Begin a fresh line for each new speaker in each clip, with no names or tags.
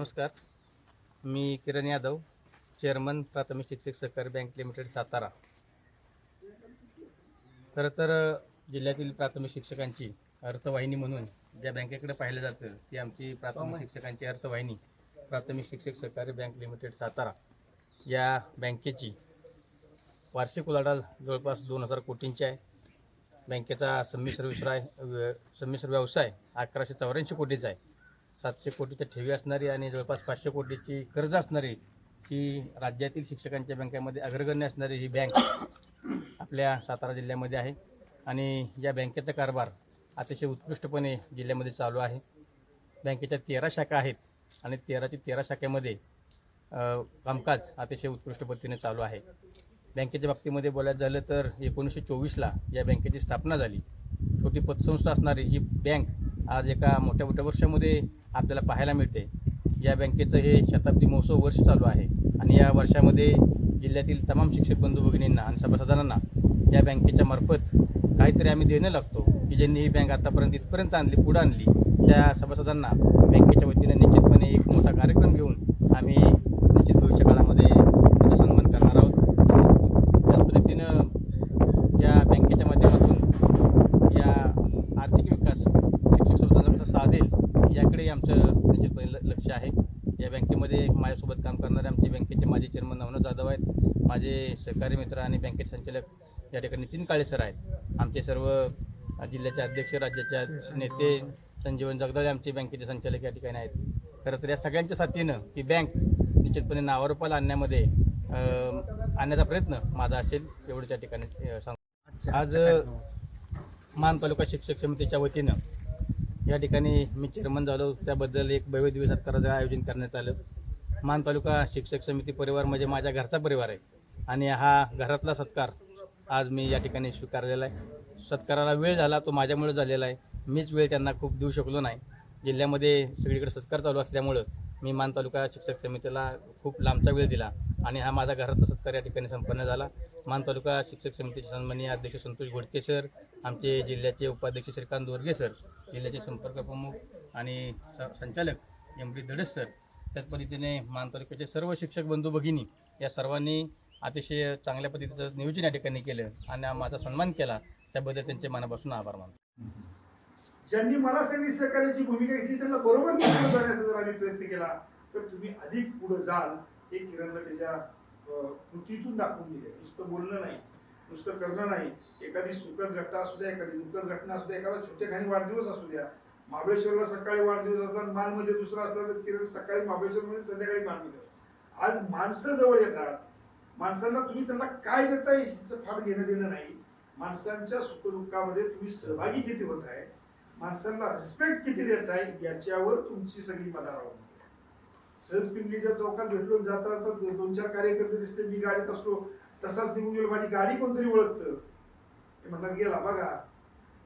नमस्कार. मी किरण यादव चेअरमन प्राथमिक शिक्षक सहकारी बँक लिमिटेड सातारा. खरं तर जिल्ह्यातील प्राथमिक शिक्षकांची अर्थवाहिनी म्हणून ज्या बँकेकडे पाहिलं जातं ती आमची प्राथमिक शिक्षकांची अर्थवाहिनी प्राथमिक शिक्षक सहकारी बँक लिमिटेड सातारा. या बँकेची वार्षिक उलाढाल जवळपास दोन हजार कोटींची आहे. बँकेचा संमिश्र व्यवसाय व्य- संमिश्र व्यवसाय अकराशे चौऱ्याऐंशी कोटीचा आहे. सातशे कोटीच्या ठेवी असणारी आणि जवळपास पाचशे कोटीची कर्ज असणारी ही राज्यातील शिक्षकांच्या बँकेमध्ये अग्रगण्य असणारी ही बँक आपल्या सातारा जिल्ह्यामध्ये आहे. आणि या बँकेचा कारभार अतिशय उत्कृष्टपणे जिल्ह्यामध्ये चालू आहे. बँकेच्या तेरा शाखा आहेत आणि तेराची तेरा शाखेमध्ये कामकाज अतिशय उत्कृष्ट पद्धतीने चालू आहे. बँकेच्या बाबतीमध्ये बोलायचं झालं तर एकोणीसशे चोवीसला या बँकेची स्थापना झाली. छोटी पतसंस्था असणारी ही बँक आज एका मोठ्या मोठ्या वर्षामध्ये आपल्याला पाहायला मिळते. या बँकेचं हे शताब्दी महोत्सव वर्ष चालू आहे. आणि या वर्षामध्ये जिल्ह्यातील तमाम शिक्षक बंधू भगिनींना आणि सभासदांना या बँकेच्या मार्फत काहीतरी आम्ही देणं लागतो की ज्यांनी ही बँक आतापर्यंत इथपर्यंत आणली पुढं आणली त्या सभासदांना बँकेच्या वतीनं निश्चितपणे एक मोठा कार्यक्रम घेऊन आम्ही निश्चित भविष्य काळामध्ये त्यांचा सन्मान करणार आहोत त्याच पद्धतीनं या बँकेच्या माध्यमातून या आर्थिक विकास शिक्षक संस्थांना कसा साधेल याकडे आमचं निश्चितपणे ल- लक्ष आहे या बँकेमध्ये माझ्यासोबत काम करणारे आमचे बँकेचे माजी चेअरमन नवनाथ जाधव आहेत. माझे सहकारी मित्र आणि बँकेचे संचालक या ठिकाणी नितीन काळे सर आहेत. आमचे सर्व जिल्ह्याचे अध्यक्ष राज्याचे अ- नेते संजीवन जगदाळे आमचे बँकेचे संचालक या ठिकाणी आहेत. खरं तर या सगळ्यांच्या साथीनं ही बँक निश्चितपणे नावारूपाला आणण्यामध्ये आणण्याचा प्रयत्न माझा असेल एवढं त्या ठिकाणी सांगतो आज मान तालुका शिक्षक समितीच्या वतीनं या ठिकाणी मी चेअरमन झालो. त्याबद्दल एक भव्य दिवस सत्काराचं आयोजन करण्यात आलं. मान तालुका शिक्षक समिती परिवार म्हणजे माझ्या घरचा परिवार आहे. आणि हा घरातला सत्कार आज मी या ठिकाणी स्वीकारलेला आहे. सत्काराला वेळ झाला तो माझ्यामुळे झालेला आहे. मीच वेळ त्यांना खूप देऊ शकलो नाही. जिल्ह्यामध्ये सगळीकडे सत्कार चालू असल्यामुळं मी मान तालुका शिक्षक समितीला खूप लांबचा वेळ दिला आणि हा माझा घरातला सत्कार या ठिकाणी संपन्न झाला. मान तालुका शिक्षक समितीचे सन्माननीय अध्यक्ष संतोष घोडके सर आमचे जिल्ह्याचे उपाध्यक्ष श्रीकांत दोरगे सर जिल्ह्याचे संपर्क प्रमुख आणि स- संचालक एम डी धडस सर त्याच पद्धतीने मान तालुक्याचे सर्व शिक्षक बंधू भगिनी या सर्वांनी अतिशय चांगल्या पद्धतीचं नियोजन या ठिकाणी केलं आणि माझा सन्मान केला. त्याबद्दल त्यांचे मनापासून आभार मानतो.
ज्यांनी मला सगळी सहकार्याची भूमिका घेतली त्यांना बरोबर घेऊन जाण्याचा जर आम्ही प्रयत्न केला तर तुम्ही अधिक पुढे जाल हे किरणला त्याच्या कृतीतून दाखवून दिले नुसतं बोलणं नाही नुसतं करणं नाही. एखादी सुखद घटना असू द्या एखादी दुःखद घटना असू द्या एखादा छोटेखानी वाढदिवस असू द्या महाबळेश्वरला सकाळी वाढदिवस असतात मानमध्ये दुसरा असला तर किरण सकाळी महाबळेश्वरमध्ये संध्याकाळी मानमध्ये. आज माणसं जवळ येतात. माणसांना तुम्ही त्यांना काय देताय हिचं फार घेणं देणं नाही. माणसांच्या सुखदुःखामध्ये तुम्ही सहभागी किती होत आहे माणसांना रिस्पेक्ट किती देत आहे याच्यावर तुमची सगळी मदार सहज पिंपरीच्या चौकात भेटलो जाता जाता दोन चार कार्यकर्ते दिसते मी गाडीत असलो तसाच निघून गेलो माझी गाडी कोणतरी ओळखतं. म्हणलं गेला बघा.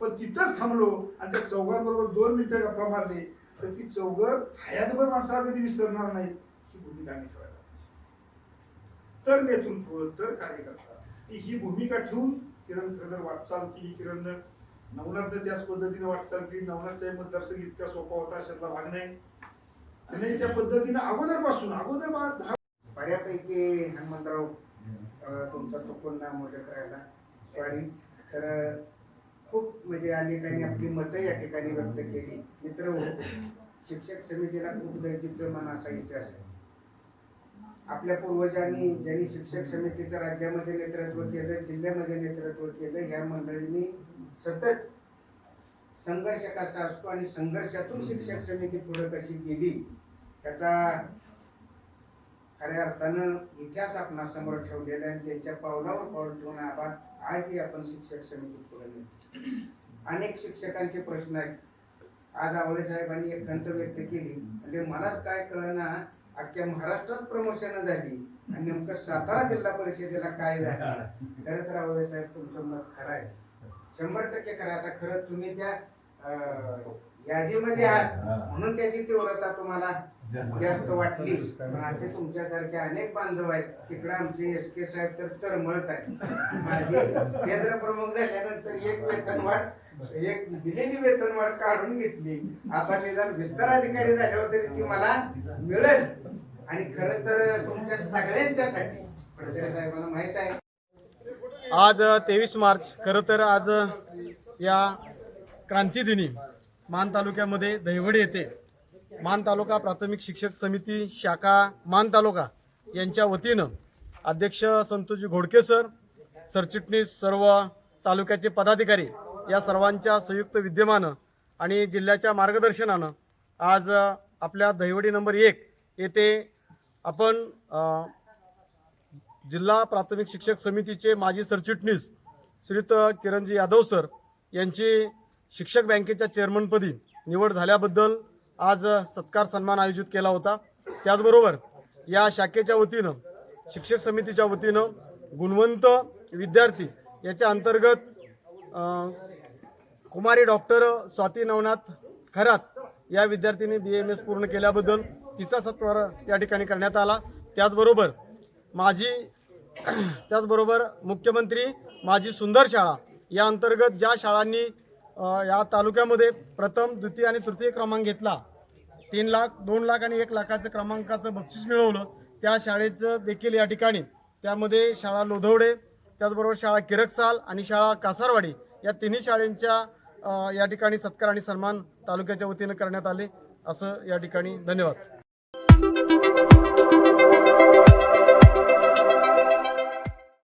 पण तिथंच थांबलो. आणि त्या चौघांबरोबर दोन मिनिटं गप्पा मारले तर ती चौघं हयातभर माणसाला कधी विसरणार नाहीत ही भूमिका आम्ही ठेवायला तर नेतृत्व तर कार्यकर्ता. ही भूमिका ठेवून किरण खरं वाटचाल केली. किरणनं तर त्याच पद्धतीने वाटचाल केली. नवनाथचा मतदारसंघ इतका सोपा होता अशातला भाग नाही. आणि त्या पद्धतीने अगोदरपासून अगोदर मला दहा
बऱ्यापैकी हनुमंतराव तुमचा चुकून नाव मोठं करायला. सॉरी तर खूप म्हणजे अनेकांनी आपली मतं या ठिकाणी व्यक्त केली. मित्र हो, शिक्षक समितीला खूप दैदिप्यमान असा इतिहास आहे. आपल्या पूर्वजांनी ज्यांनी शिक्षक समितीचं राज्यामध्ये नेतृत्व केलं जिल्ह्यामध्ये नेतृत्व केलं ह्या मंडळींनी सतत संघर्ष कसा असतो आणि संघर्षातून शिक्षक समिती पुढे कशी गेली त्याचा खऱ्या अर्थानं इतिहास आपण समोर ठेवलेला आहे आणि त्यांच्या पावलावर पाऊल ठेवून आपण आजही आपण शिक्षक समिती पुढे. अनेक शिक्षकांचे प्रश्न आहेत. आज आवळे साहेबांनी एक खंत व्यक्त केली. म्हणजे मलाच काय कळना अख्ख्या महाराष्ट्रात प्रमोशन झाली. आणि नेमकं सातारा जिल्हा परिषदेला काय झालं? खरं तर आवळे साहेब तुमचं मत खरं आहे. शंभर टक्के खरं. आता खरं तुम्ही त्या यादीमध्ये आहात. म्हणून त्याची तीव्रता तुम्हाला जास्त वाटली. पण असे तुमच्यासारखे अनेक बांधव आहेत. तिकडे आमचे एस के साहेब तर तरमळत आहेत. माझे केंद्र प्रमुख झाल्यानंतर एक वेतनवाढ एक दिलेली वेतनवाढ काढून घेतली. आता निदान विस्तार अधिकारी झाल्यावर तरी ती मला मिळेल. आणि खरं तर तुमच्या सगळ्यांच्यासाठी. फडतरे साहेबांना माहीत आहे.
आज तेवीस मार्च. खरं तर आज या क्रांतीदिनी मान तालुक्यामध्ये दहिवडी येथे मान तालुका प्राथमिक शिक्षक समिती शाखा मान तालुका यांच्या वतीनं अध्यक्ष संतोषजी घोडके सर सरचिटणीस सर्व तालुक्याचे पदाधिकारी या सर्वांच्या संयुक्त विद्यमानं आणि जिल्ह्याच्या मार्गदर्शनानं आज आपल्या दहिवडी नंबर एक येथे आपण जिल्हा प्राथमिक शिक्षक समितीचे माजी सरचिटणीस श्रीत किरणजी यादव सर यांची शिक्षक बँकेच्या चेअरमनपदी निवड झाल्याबद्दल आज सत्कार सन्मान आयोजित केला होता. त्याचबरोबर या शाखेच्या वतीनं शिक्षक समितीच्या वतीनं गुणवंत विद्यार्थी याच्या अंतर्गत कुमारी डॉक्टर स्वाती नवनाथ खरात या विद्यार्थीने बी एम एस पूर्ण केल्याबद्दल तिचा सत्कार या ठिकाणी करण्यात आला. त्याचबरोबर माझी त्याचबरोबर मुख्यमंत्री माझी सुंदर शाळा या अंतर्गत ज्या शाळांनी या तालुक्यामध्ये प्रथम द्वितीय आणि तृतीय क्रमांक घेतला. तीन लाख दोन लाख आणि एक लाखाचं क्रमांकाचं बक्षीस मिळवलं. त्या शाळेचं देखील या ठिकाणी. त्यामध्ये शाळा लोधवडे त्याचबरोबर शाळा किरकसाल आणि शाळा कासारवाडी या तिन्ही शाळेंच्या या ठिकाणी सत्कार आणि सन्मान तालुक्याच्या वतीनं करण्यात आले. असं या ठिकाणी धन्यवाद.